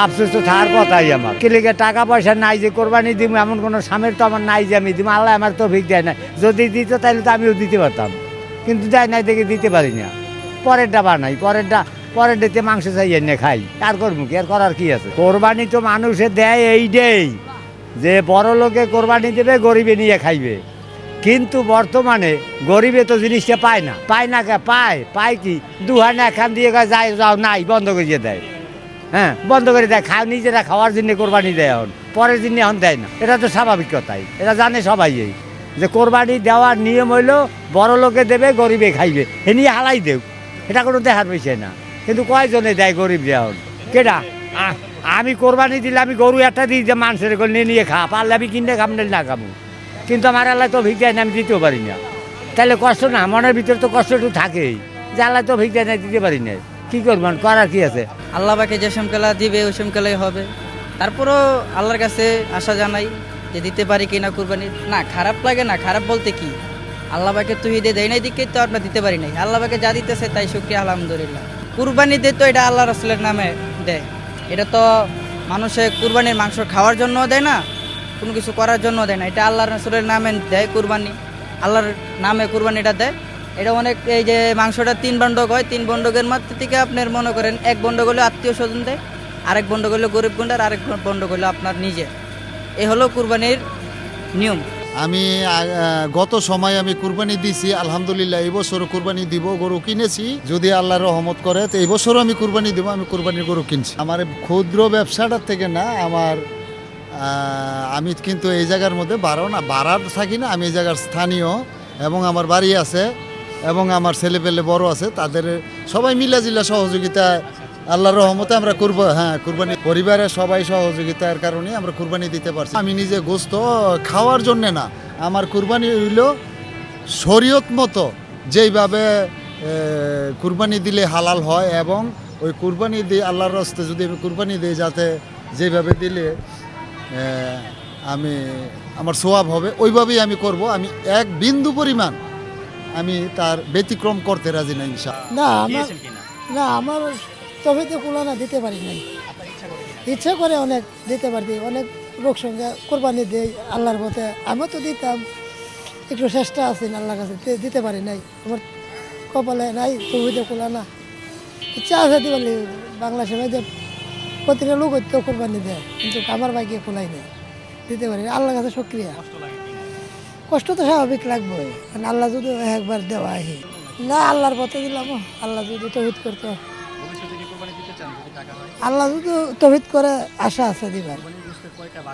আফসোস তো থাকার কথাই আমার। কিলিকে টাকা পয়সা নাই যে কোরবানি দিব এমন কোনো স্বামীর তো আমার নাই যে আমি দিব আল্লাহ আমার তো ভিক দেয় না। যদি দিত তাহলে তো আমিও দিতে পারতাম। কিন্তু দেয় নাই দেখে দিতে পারি না। পরেরটা বানাই পরেরটা পরের ডেতে মাংস চাই এনে খাই। আর করব কি? আর করার কি আছে? কোরবানি তো মানুষে দেয় এই এইটাই যে বড় লোকে কোরবানি দেবে গরিবে নিয়ে খাইবে। কিন্তু বর্তমানে গরিবে তো জিনিসটা পায় না। পায় না পায়। পায় কি? দুহান এখান দিয়ে কয়, যাই যাও নাই বন্ধ করিয়ে দেয়। হ্যাঁ বন্ধ করে দেয়, খাও, নিজেরা খাওয়ার জন্য কোরবানি দেয় এখন। পরের দিন এখন দেয় না। এটা তো স্বাভাবিক কথাই এটা জানে সবাই এই। যে কোরবানি দেওয়ার নিয়ম হইল, বড় লোকে দেবে, গরিবে খাইবে। এ নিয়ে হালাই দেও। এটা কোনো দেখার বিষয় না। কিন্তু কয়জনে দেয় গরিব এখন? কেটা আমি কোরবানি দিলে আমি গরু একটা দিই যে মানুষের নিয়ে নিয়ে খা, পারলে আমি কিনে খাম, না খাব কিন্তু আমার আল্লাহ তো ভিক দেয় না, আমি দিতেও পারি না। তাহলে কষ্ট না? মনের ভিতরে তো কষ্ট একটু থাকেই। যে আল্লাহ তো ভিক দেয় না, দিতে পারি না। কি করবেন করার কি আছে? আল্লাহ পাকে যে সমকেলা দিবে, ওই সমকেলাই হবে। তারপরও আল্লাহর কাছে আশা জানাই যে দিতে পারি কি না কুরবানি। না, খারাপ লাগে না, খারাপ বলতে কি? আল্লাহ তুই দিয়ে দেয় নাই, দিকে তো আমরা দিতে পারি নাই। আল্লাহ যা দিতেছে তাই শুক্রিয়া, আলহামদুলিল্লাহ। কুরবানি দে তো এটা আল্লাহ রসুলের নামে দেয়। এটা তো মানুষে কুরবানির মাংস খাওয়ার জন্য দেয় না, কোনো কিছু করার জন্য দেয় না। এটা আল্লাহ রসুলের নামে দেয় কুরবানি। আল্লাহর নামে কুরবানিটা দেয়। এটা অনেক এই যে মাংসটা তিন বন্ডক হয়, তিন বন্ডকের মধ্যে থেকে আপনার মনে করেন এক বন্ডক হলে আত্মীয় স্বজন দেয় আরেক বন্ডক হলে গরিব গুন্ডার, আরেক বন্ডক হলে আপনার নিজে এ হলো কুরবানির নিয়ম। আমি গত সময় আমি কুরবানি দিছি, আলহামদুলিল্লাহ, এই বছরও কুরবানি দিব, গরু কিনেছি। যদি আল্লাহ রহমত করে, তো এই বছরও আমি কুরবানি দিব, আমি কুরবানির গরু কিনছি। আমার ক্ষুদ্র ব্যবসাটার থেকে না, আমার আমি কিন্তু এই জায়গার মধ্যে বারো না, বাড়ার থাকি না, আমি এই জায়গার স্থানীয় এবং আমার বাড়ি আছে। এবং আমার ছেলে পেলে বড় আছে, তাদের সবাই মিলা জিলা সহযোগিতা আল্লাহর রহমতে আমরা করব হ্যাঁ কুরবানি পরিবারের সবাই সহযোগিতার কারণে আমরা কুরবানি দিতে পারছি। আমি নিজে গোস্ত খাওয়ার জন্যে না, আমার কুরবানি হইল শরীয়ত মতো যেইভাবে কুরবানি দিলে হালাল হয় এবং ওই কুরবানি দিয়ে আল্লাহর রস্তে যদি আমি কুরবানি দিই যাতে যেভাবে দিলে আমি, আমার সোয়াব হবে, ওইভাবেই আমি করব। আমি এক বিন্দু পরিমাণ আমি তার ব্যতিক্রম করতে রাজি না ইনশা না আমার না আমার তবে তো কুলানা দিতে পারি নাই। ইচ্ছা করে অনেক দিতে পারি অনেক লোক সঙ্গে কোরবানি দেই আল্লাহর পথে। আমিও তো দিতাম একটু চেষ্টা আছে আল্লাহর কাছে দিতে পারি নাই। আমার কপালে নাই তবে তো কুলানা ইচ্ছা আছে দিবালি বাংলা সবাই যে প্রতিটা লোক হয়তো কোরবানি দেয় কিন্তু আমার বাইকে খোলাই নেই। দিতে পারি আল্লাহর কাছে সক্রিয়া কষ্ট তো স্বাভাবিক লাগবে কারণ আল্লাহ যদি একবার দেওয়া আহি না আল্লাহর পথে দিলাম আল্লাহ যদি তহিত করতো আল্লাহ যদি তহিত করে আশা আছে দিবার।